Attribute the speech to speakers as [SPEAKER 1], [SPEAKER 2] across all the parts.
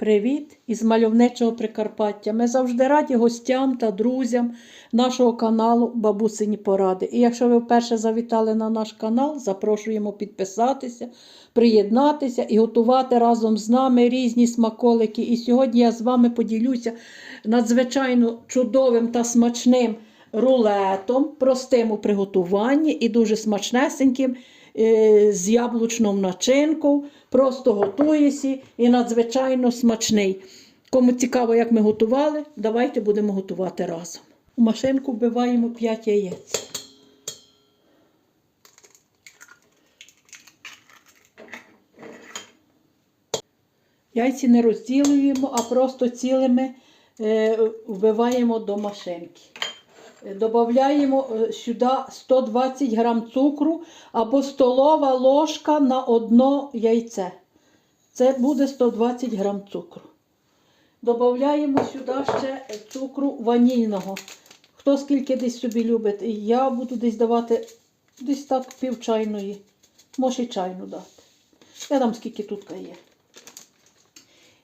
[SPEAKER 1] Привіт із мальовничого Прикарпаття. Ми завжди раді гостям та друзям нашого каналу Бабусині Поради. І якщо ви вперше завітали на наш канал, запрошуємо підписатися, приєднатися і готувати разом з нами різні смаколики. І сьогодні я з вами поділюся надзвичайно чудовим та смачним рулетом, простим у приготуванні і дуже смачнесеньким з яблучною начинкою. Просто готуєся і надзвичайно смачний. Кому цікаво, як ми готували, давайте будемо готувати разом. У машинку вбиваємо 5 яєць. Яйці не розділюємо, а просто цілими е, вбиваємо до машинки. Додаємо сюди 120 грам цукру або столова ложка на одно яйце. Це буде 120 грам цукру. Додаємо сюди ще цукру ванільного. Хто скільки десь собі любить. Я буду десь давати десь так пів чайної. Може чайну дати. Я дам скільки тут є.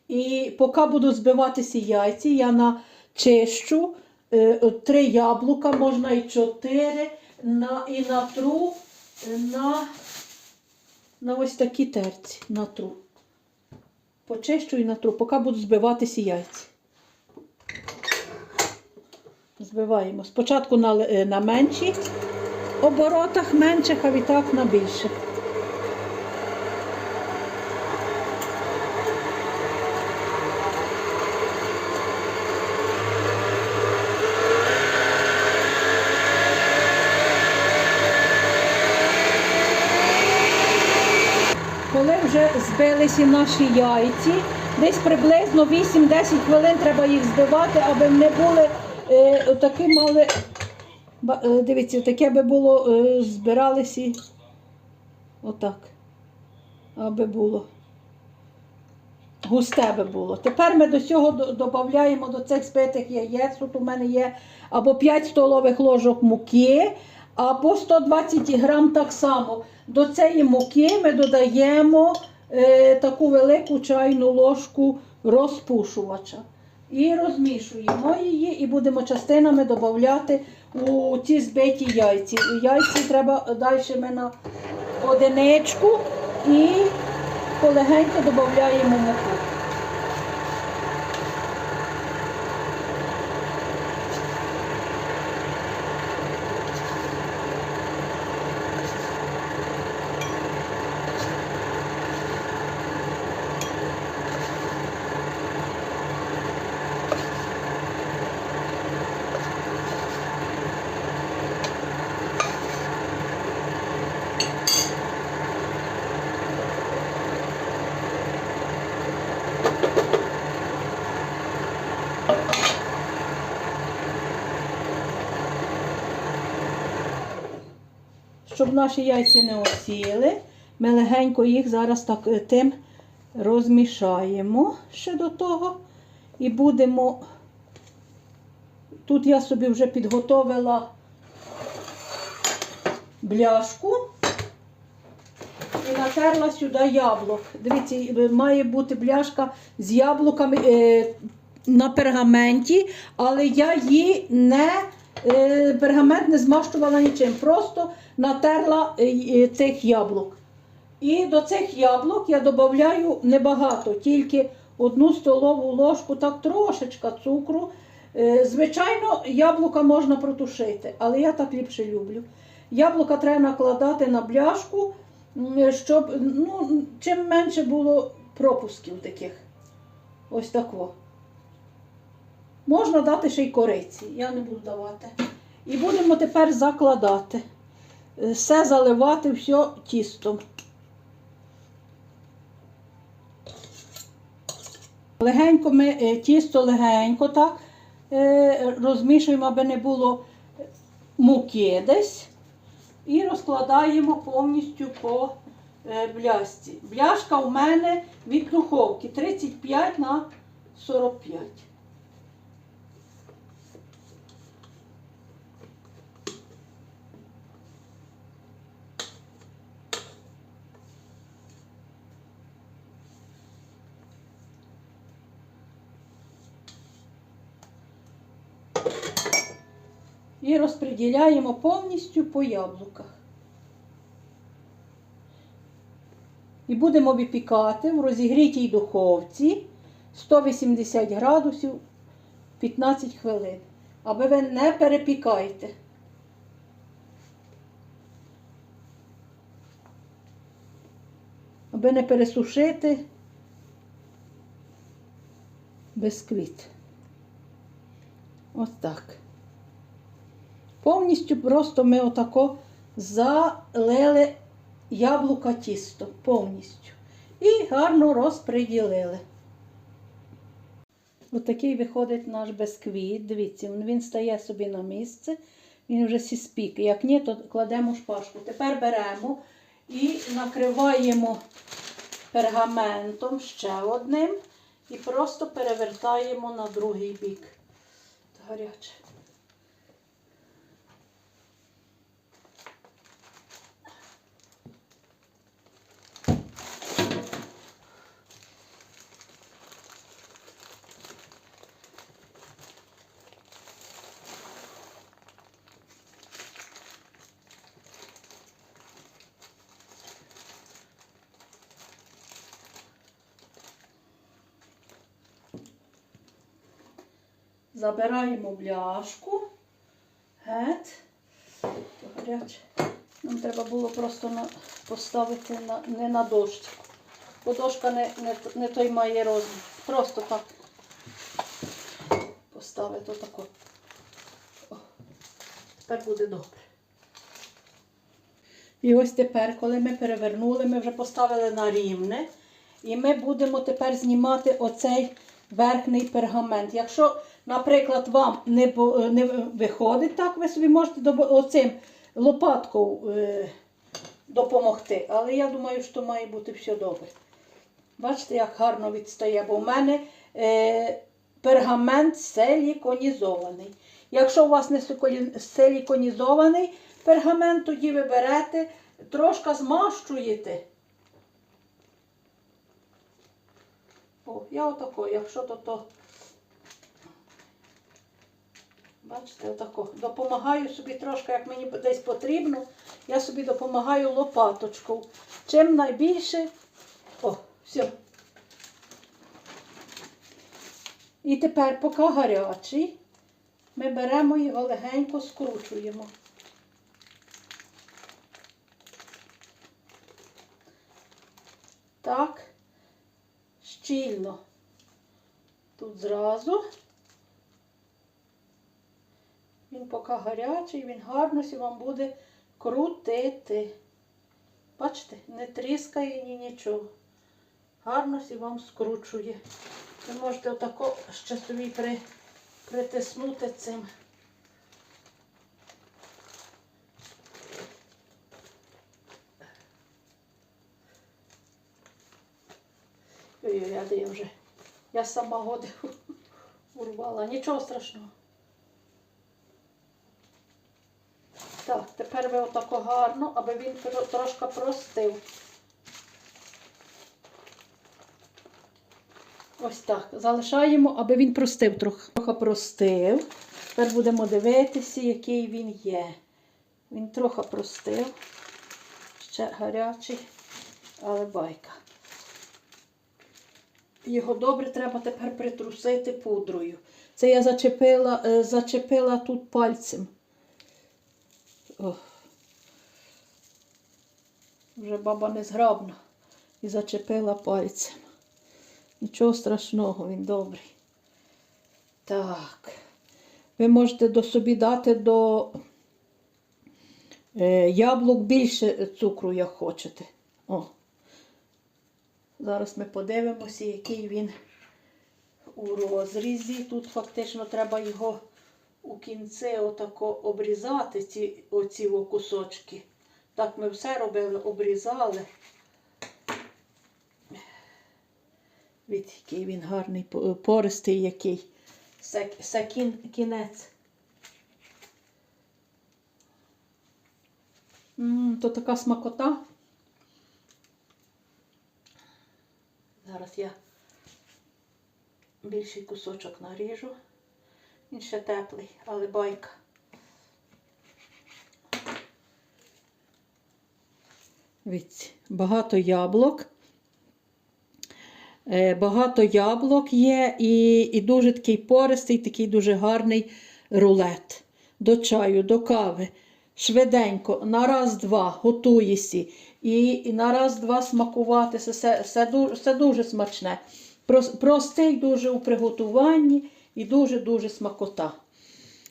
[SPEAKER 1] І поки будуть збиватися яйці, я начищу е, три яблука, можна і чотири, на, і натру на, на ось такі терці. Натру. Почищу і натру, поки будуть збиватися яйці. Збиваємо. Спочатку на, е, на менші оборотах менших, а відтак на більших. Коли вже збилися наші яйці, десь приблизно 8-10 хвилин треба їх збивати, аби не були е, такі мали. е, Дивіться, таке би було, е, збиралися отак. Аби було. Густе би було. Тепер ми до цього додаємо до цих збитих яєць. Тут у мене є або 5 столових ложок муки, або 120 грам так само. До цієї муки ми додаємо е, таку велику чайну ложку розпушувача. І розмішуємо її, і будемо частинами додати у ці збиті яйці. У яйці треба далі ми на одиничку і полегенько додаємо муку. Щоб наші яйця не осіли, ми легенько їх зараз так е, тим розмішаємо ще до того. І будемо. Тут я собі вже підготовила бляшку і натерла сюди яблук. Дивіться, е, має бути бляшка з яблуками е, на пергаменті, але я її не пергамент не змащувала нічим. Просто натерла е, е, цих яблук. І до цих яблук я додаю небагато, тільки одну столову ложку, так трошечка цукру. Е, Звичайно, яблука можна протушити, але я так ліпше люблю. Яблука треба накладати на бляшку, щоб ну, чим менше було пропусків таких. Ось тако. Можна дати ще й кориці, я не буду давати. І будемо тепер закладати. Все заливати, все тістом. Легенько ми е, тісто легенько так е, розмішуємо, аби не було муки десь. І розкладаємо повністю по е, бляшці. Бляшка у мене від духовки 35 на 45. І розподіляємо повністю по яблуках. І будемо випікати в розігрітій духовці 180 градусів 15 хвилин. Аби ви не перепікайте. Аби не пересушити бисквіт. Ось так. Повністю просто ми отако залили яблука тісто повністю. І гарно розподілили. Отакий виходить наш бисквіт. Дивіться, він стає собі на місце, він вже сі спік. Як ні, то кладемо шпажку. Тепер беремо і накриваємо пергаментом ще одним і просто перевертаємо на другий бік. Гаряче. Забираємо бляшку. Гет. Гаряче. Нам треба було просто на, поставити на, не на дошку. Бо дошка не, не, не той має розмір. Просто так поставити отако. О, тепер буде добре. І ось тепер, коли ми перевернули, ми вже поставили на рівне. І ми будемо тепер знімати оцей верхній пергамент. Якщо, наприклад, вам не, не виходить так, ви собі можете оцим лопаткою е, допомогти. Але я думаю, що має бути все добре. Бачите, як гарно відстає, бо в мене е, пергамент силіконізований. Якщо у вас не силіконі- силіконізований пергамент, тоді ви берете, трошки змащуєте. О, я отако, якщо то то. Бачите, отако. Допомагаю собі трошки, як мені десь потрібно, я собі допомагаю лопаточкою. Чим найбільше. О, все. І тепер, поки гарячий, ми беремо його легенько скручуємо. Так, щільно. Тут зразу. Він поки гарячий, він гарно вам буде крутити. Бачите, не тріскає ні нічого. Гарно вам скручує. Ви можете отако ще собі при, притиснути цим. Ой-ой, я вже. Я сама годи урвала. Нічого страшного. Так, тепер ви отако гарно, аби він трошки простив. Ось так. Залишаємо, аби він простив трохи. Трохи простив. Тепер будемо дивитися, який він є. Він трохи простив. Ще гарячий, але байка. Його добре треба тепер притрусити пудрою. Це я зачепила, е, зачепила тут пальцем. О. Вже баба незграбна і зачепила пальцем. Нічого страшного, він добрий. Так. Ви можете до собі дати до е, яблук більше цукру, як хочете. О. Зараз ми подивимося, який він у розрізі. Тут фактично треба його у кінці отако обрізати, ці оці кусочки. Так ми все робили, обрізали. Від який він гарний, пористий який. Це, це кін, кінець. М, то така смакота. Зараз я більший кусочок наріжу. Він ще теплий, але байка. Дивіться, багато яблук. Е, багато яблок є і і дуже такий пористий, такий дуже гарний рулет до чаю, до кави. Швиденько, на раз-два готуєся. І, і на раз-два смакуватися. Все, все, все, дуже, все дуже смачне. Простий дуже у приготуванні і дуже-дуже смакота.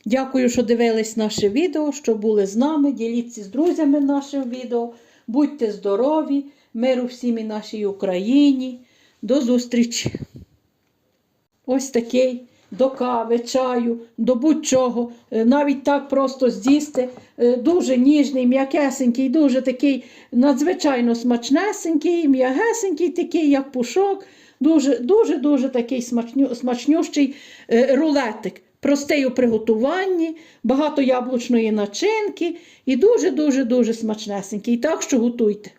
[SPEAKER 1] Дякую, що дивились наше відео, що були з нами. Діліться з друзями нашим відео. Будьте здорові, миру всім і нашій Україні. До зустрічі! Ось такий до кави, чаю, до будь-чого. Е, Навіть так просто з'їсти. Е, Дуже ніжний, м'якесенький, дуже такий надзвичайно смачнесенький, м'ягесенький, такий, як пушок. Дуже, дуже, дуже такий смачню, смачнющий е, рулетик. Простий у приготуванні, багато яблучної начинки і дуже-дуже дуже смачнесенький. Так що готуйте.